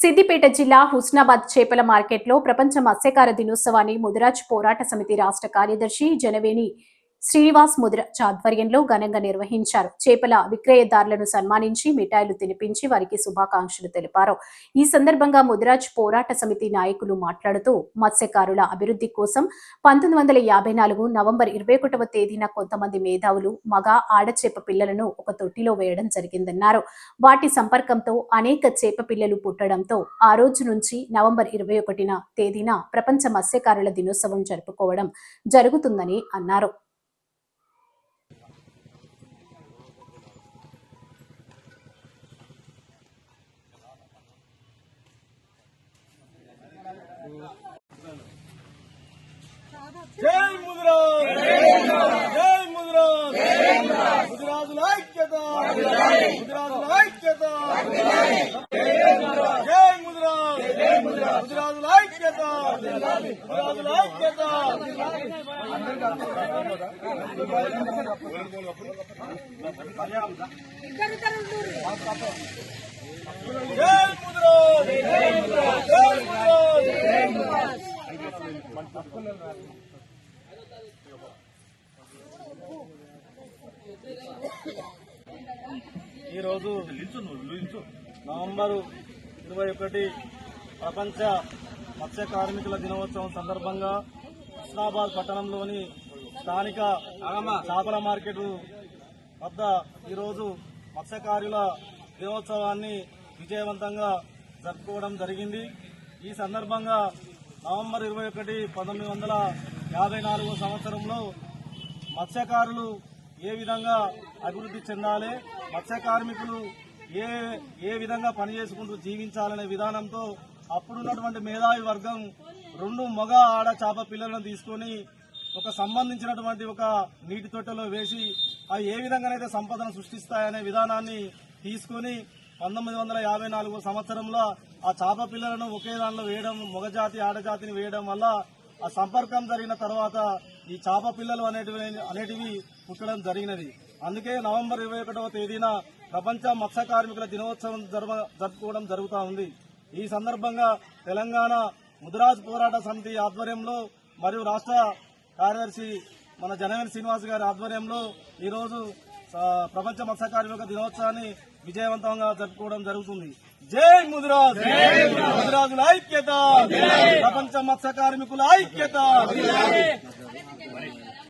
సిద్దిపేట జిల్లా హుస్నాబాద్ చేపల మార్కెట్లో ప్రపంచ మత్స్యకార దినోత్సవాన్ని ముదిరాజ్ పోరాట సమితి రాష్ట్ర కార్యదర్శి జనవేని శ్రీనివాస్ ముదిరాజ్ ఆధ్వర్యంలో ఘనంగా నిర్వహించారు. చేపల విక్రయదారులను సన్మానించి మిఠాయిలు తినిపించి వారికి శుభాకాంక్షలు తెలిపారు. ఈ సందర్భంగా ముదిరాజ్ పోరాట సమితి నాయకులు మాట్లాడుతూ మత్స్యకారుల అభివృద్ధి కోసం పంతొమ్మిది వందల యాభై నాలుగు నవంబర్ ఇరవై ఒకటవ తేదీన కొంతమంది మేధావులు మగ ఆడచేప పిల్లలను ఒక తొట్టిలో వేయడం జరిగిందన్నారు. వాటి సంపర్కంతో అనేక చేప పిల్లలు పుట్టడంతో ఆ రోజు నుంచి నవంబర్ ఇరవై ఒకటిన తేదీన ప్రపంచ మత్స్యకారుల దినోత్సవం జరుపుకోవడం జరుగుతుందని అన్నారు జై ముదిరాజ్ జై ముదిరాజ్ ముదిరాజుల ఐక్యత ముదిరాజుల ఐక్యత జై ముదిరాజ్ ముదిరాజుల ఐక్యత ముదిరాజుల ఐక్యత. జై జై ఈరోజు నవంబరు ఇరవై ఒకటి ప్రపంచ మత్స్య కార్మికుల దినోత్సవం సందర్భంగా హుస్నాబాద్ పట్టణంలోని స్థానిక చేపల మార్కెట్ వద్ద ఈరోజు మత్స్యకారుల దినోత్సవాన్ని విజయవంతంగా జరుపుకోవడం జరిగింది. ఈ సందర్భంగా నవంబర్ ఇరవై ఒకటి పంతొమ్మిది వందల యాభై నాలుగో సంవత్సరంలో మత్స్యకారులు ఏ విధంగా అభివృద్ధి చెందాలి మత్స్య కార్మికులు ఏ ఏ విధంగా పనిచేసుకుంటూ జీవించాలనే విధానంతో అప్పుడున్నటువంటి మేధావి వర్గం రెండు మగ ఆడ చేప పిల్లలను తీసుకొని ఒక సంబంధించినటువంటి ఒక నీటి తొట్టెలో వేసి అవి ఏ విధంగానైతే సంపదను సృష్టిస్తాయనే విధానాన్ని తీసుకొని పంతొమ్మిది వందల యాభై నాలుగో సంవత్సరంలో ఆ చేప పిల్లలను ఒకే దానిలో వేయడం మగజాతి ఆడజాతిని వేయడం వల్ల ఆ సంపర్కం జరిగిన తర్వాత ఈ చేప పిల్లలు అనేటివి అనేటివి పుట్టడం జరిగినది. అందుకే నవంబర్ ఇరవై ఒకటవ తేదీన ప్రపంచ మత్స్య కార్మికుల దినోత్సవం జరుపుకోవడం జరుగుతూ ఉంది. ఈ సందర్భంగా తెలంగాణ ముదిరాజ్ పోరాట సమితి ఆధ్వర్యంలో మరియు రాష్ట్ర కార్యదర్శి మన జనవేని శ్రీనివాస్ గారి ఆధ్వర్యంలో ఈరోజు ప్రపంచ మత్స్య కార్మిక దినోత్సవాన్ని విజయవంతంగా జరుపుకోవడం జరుగుతుంది. జై ముదిరాజ్! ముదిరాజుల ఐక్యత! ప్రపంచ మత్స్య కార్మికుల ఐక్యత